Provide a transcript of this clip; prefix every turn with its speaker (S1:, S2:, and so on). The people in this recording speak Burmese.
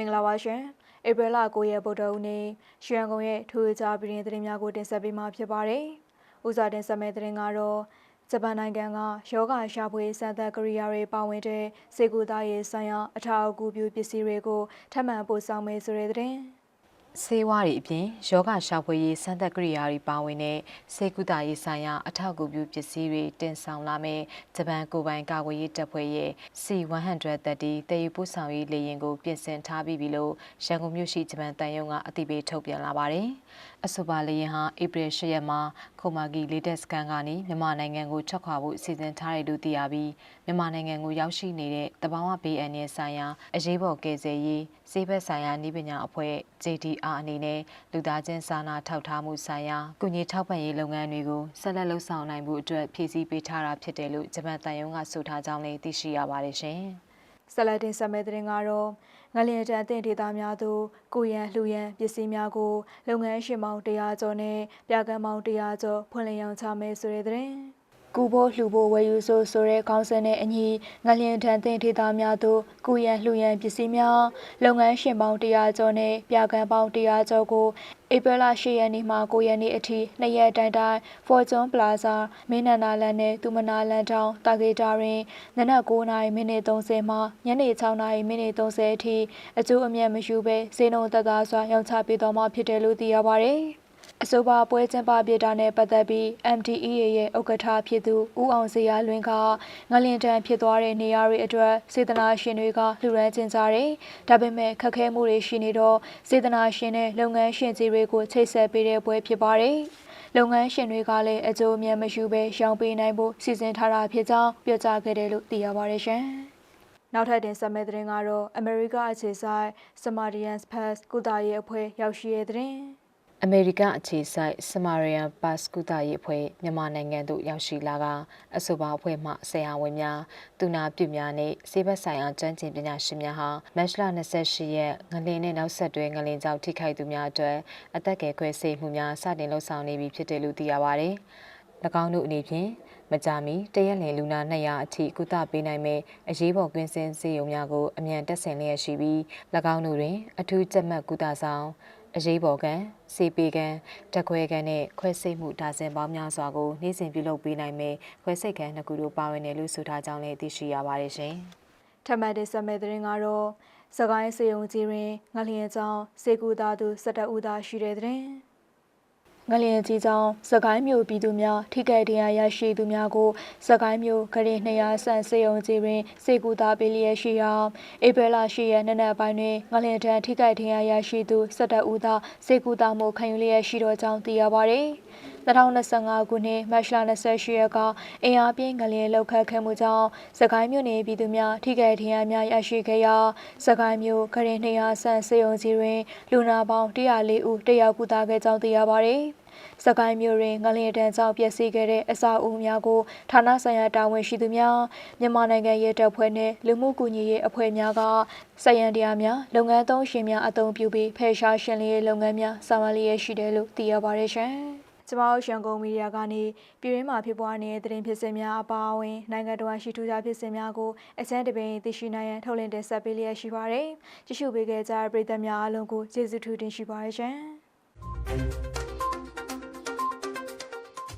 S1: င်္ဂလာပါရှင်ဧပြီလ9ရက်ဗုဒ္ဓဟူးနေ့ရွှေရန်ကုန်ရဲ့ထူးခြားပြည်တွင်သတင်းများကိုတင်ဆက်ပေးမှာဖြစ်ပါတယ်။ဦးစွာတင်ဆက်မယ့်သတင်းကတော့ဂျပန်နိုင်ငံကယောဂရှာဖွေစံသက်ကိရိယာတွေပါဝင်တဲ့စေကူသားရေးဆိုင်ရာအထောက်အကူပြုပစ္စည်းတွေကိုထပ်မံပို့ဆောင်မယ်ဆိုတဲ့သတင်း။
S2: ဆေးဝါးတွေအပြင်ယောဂရှာဖွေရေးစမ်းသပ်ကိရိယာတွေပါဝင်တဲ့စေကုသရေးဆိုင်ရာအထောက်အကူပြုပစ္စည်းတွေတင်ဆောင်လာမယ်ဂျပန်ကိုပိုင်ကာကွယ်ရေးတပ်ဖွဲ့ရဲ့ C130 တည်ယူပို့ဆောင်ရေးလေယာဉ်ကိုပြင်ဆင်ထားပြီးပြီလို့ရန်ကုန်မြို့ရှိဂျပန်တန်ယုံကအသိပေးထုတ်ပြန်လာပါတယ်။ အဆိုပါလေယာဉ်ဟာဧပြီ၈ရက်မှာခိုမာဂီလေတက်စကန်ကနေမြန်မာနိုင်ငံကိုထွက်ခွာဖို့စီစဉ်ထားတယ်လို့သိရပြီးမြန်မာနိုင်ငံကိုရောက်ရှိနေတဲ့တဘာဝဘေးအန္တရာယ်ဆိုင်ရာအရေးပေါ်ကယ်ဆယ်ရေးစေဘက်ဆိုင်ရာနည်းပညာအဖွဲ့ JDR အနေနဲ့လူသားချင်းစာနာထောက်ထားမှုဆိုင်ရာကုညီထောက်ပံ့ရေးလုပ်ငန်းတွေကိုဆက်လက်လှုပ်ဆောင်နိုင်မှုအတွက်ဖြည့်ဆည်းပေးထားတာဖြစ်တယ်လို့ဂျပန်တန်ယုံကဆိုထားကြောင်းလည်းသိရှိရပါတယ်ရှင်။
S1: ဆက်လက်တင်ဆက်မယ့်သတင်းကတော့ငလျင်တန်တင်ဒေသများသို့ကိုရန်လှူရန်ပစ္စည်းများကိုလုပ်ငန်းရှင်ပေါင်း100ကျော်နဲ့ပြကန်းပေါင်း100ကျော်ဖွင့်လှစ်ရောင်းချမယ်ဆိုတဲ့သတင်း ကူဖို့လှူဖို့ဝယ်ယူဆိုဆိုတဲ့ခေါင်းစဉ်နဲ့အညီငလျင်တန်တင်ဒေသများသို့ကိုရန်လှူရန်ပစ္စည်းများလုပ်ငန်းရှင်ပေါင်း100ကျော်နဲ့ပြကန်းပေါင်း100ကျော်ကိုဧပြီလ10ရက်နေ့မှ9ရက်နေ့အထိနှစ်ရက်တိုင်တိုင် Fortune Plaza မင်းနန္ဒာလန်နဲ့ဒူမနာလန်တောင်တာဂေတာတွင်နနက်9:30မိနစ်30မှညနေ6:30မိနစ်30အထိအကျိုးအမြတ်မယူဘဲဈေးနှုန်းသက်သာစွာရောင်းချပေးတော်မှာဖြစ်တယ်လို့သိရပါတယ်။ အဆိုပါပွဲကျင်းပပြတာနဲ့ပတ်သက်ပြီး MTEA ရဲ့ဥက္ကဋ္ဌဖြစ်သူဦးအောင်စရာလွင်ကငလင်တန်ဖြစ်သွားတဲ့နေရာတွေအတွက်စေတနာရှင်တွေကလှူဒန်းကျင်းကြတယ်။ဒါပေမဲ့ခက်ခဲမှုတွေရှိနေတော့စေတနာရှင်နဲ့လုပ်ငန်းရှင်ကြီးတွေကိုချိတ်ဆက်ပေးတဲ့ပွဲဖြစ်ပါတယ်။လုပ်ငန်းရှင်တွေကလည်းအကျိုးအမြတ်မရှိဘဲရောင်းပေးနိုင်ဖို့စီစဉ်ထားတာဖြစ်ကြောင်းပြောကြားခဲ့တယ်လို့သိရပါတယ်ရှင်။နောက်ထပ်တင်ဆက်မယ့်သတင်းကတော့အမေရိကအခြေစိုက် Samarians Pass ကုသရေးအဖွဲ့ရောက်ရှိတဲ့သတင်း။
S2: အမေရိကအခြေစိုက် Samarian Pass ကုသရေးအဖွဲ့မြန်မာနိုင်ငံသို့ရောက်ရှိလာကအဆိုပါအဖွဲ့မှဆရာဝန်များသူနာပြုများနဲ့ဆေးဘက်ဆိုင်ရာကျွမ်းကျင်ပညာရှင်များဟာမတ်လ28ရက်ငလင်နဲ့နောက်ဆက်တွဲငလင်ကြောင့်ထိခိုက်သူများအတွက်အသက်ကယ်ခွဲစိတ်မှုများစတင်လှုပ်ဆောင်နေပြီဖြစ်တယ်လို့သိရပါတယ်။၎င်းတို့အနေဖြင့်မကြမီတရက်လင်လူနာ200အထိကုသပေးနိုင်မဲ့အရေးပေါ်ကွင်းစင်းစေုံများကိုအမြန်တက်ဆင်လျက်ရှိပြီး၎င်းတို့တွင်အထူးကြက်မှတ်ကုသဆောင် အရေးပေါ်ကန်စေပေကန်တက်ခွဲကန်နဲ့ခွဲစိတ်မှုဒါဇင်ပေါင်းများစွာကိုနေ့စဉ်ပြုလုပ်ပေးနိုင်မယ်ခွဲစိတ်ကန်နှစ်ခုတို့ပါဝင်တယ်လို့ဆိုထားကြောင်းလည်းသိရှိရပါတယ်ရှင်။
S1: ထပ်မံတင်ဆက်မယ့်သတင်းကတော့စကိုင်းစေုံကြီးတွင်ငလျင်ကြောင့်စေကူသားသူ17ဦးသာရှိတဲ့သတ င်းငလျင်ကြီးကြောင့်စကိုင်းမြို့ပြည်သူများထိခိုက်ဒဏ်ရာရရှိသူများကိုစကိုင်းမြို့ဂရေ200ဆန့်စေုံကြီးတွင်စေကူသားပေးလျက်ရှိရာဧပြီလ10ရက်နေ့နက်ပိုင်းတွင်ငလျင်ထံထိခိုက်ဒဏ်ရာရရှိသူ17ဦးသာစေကူသားမှုခံယူလျက်ရှိသောကြောင်းသိရပါသည် 2025ခုနှစ်မတ်လ28ရက်ကအင်အားပြင်းငလျင်လှုပ်ခတ်ခဲ့မှုကြောင့်စကိုင်းမြို့နယ်ပြည်သူများထိခိုက်ဒဏ်ရာများရရှိခဲ့ရာစကိုင်းမြို့ဂရင်200ဆန့်စေုံကြီးတွင်လူနာပေါင်း104ဦးတရားကုသခဲ့ကြောင်းသိရပါသည်စကိုင်းမြို့တွင်ငလျင်တန်းကြောင့်ပျက်စီးခဲ့တဲ့အဆောက်အဦများကိုဌာနဆိုင်ရာတာဝန်ရှိသူများမြန်မာနိုင်ငံရဲတပ်ဖွဲ့နှင့်လူမှုကူညီရေးအဖွဲ့များကစရန်တရားများလုပ်ငန်းသုံးရှင်များအသုံးပြုပြီးဖယ်ရှားရှင်းလင်းရေးလုပ်ငန်းများဆောင်ရွက်လျက်ရှိတယ်လို့သိရပါတယ်ရှင်။ ကျမတို့ရန်ကုန်မီဒီယာကနေပြည်ရင်းမှာဖြစ်ပွားနေတဲ့သတင်းဖြစ်စဉ်များအပါအဝင်နိုင်ငံတော်ရှိထူးခြားဖြစ်စဉ်များကိုအစမ်းတပင်သိရှိနိုင်ရန်ထုတ်လင်းတင်ဆက်ပေးလျက်ရှိပါတယ်။ကြည့်ရှုပေးခဲ့ကြတဲ့ပရိသတ်များအားလုံးကိုကျေးဇူးထူးတင်ရှိပါတယ်ရှင်။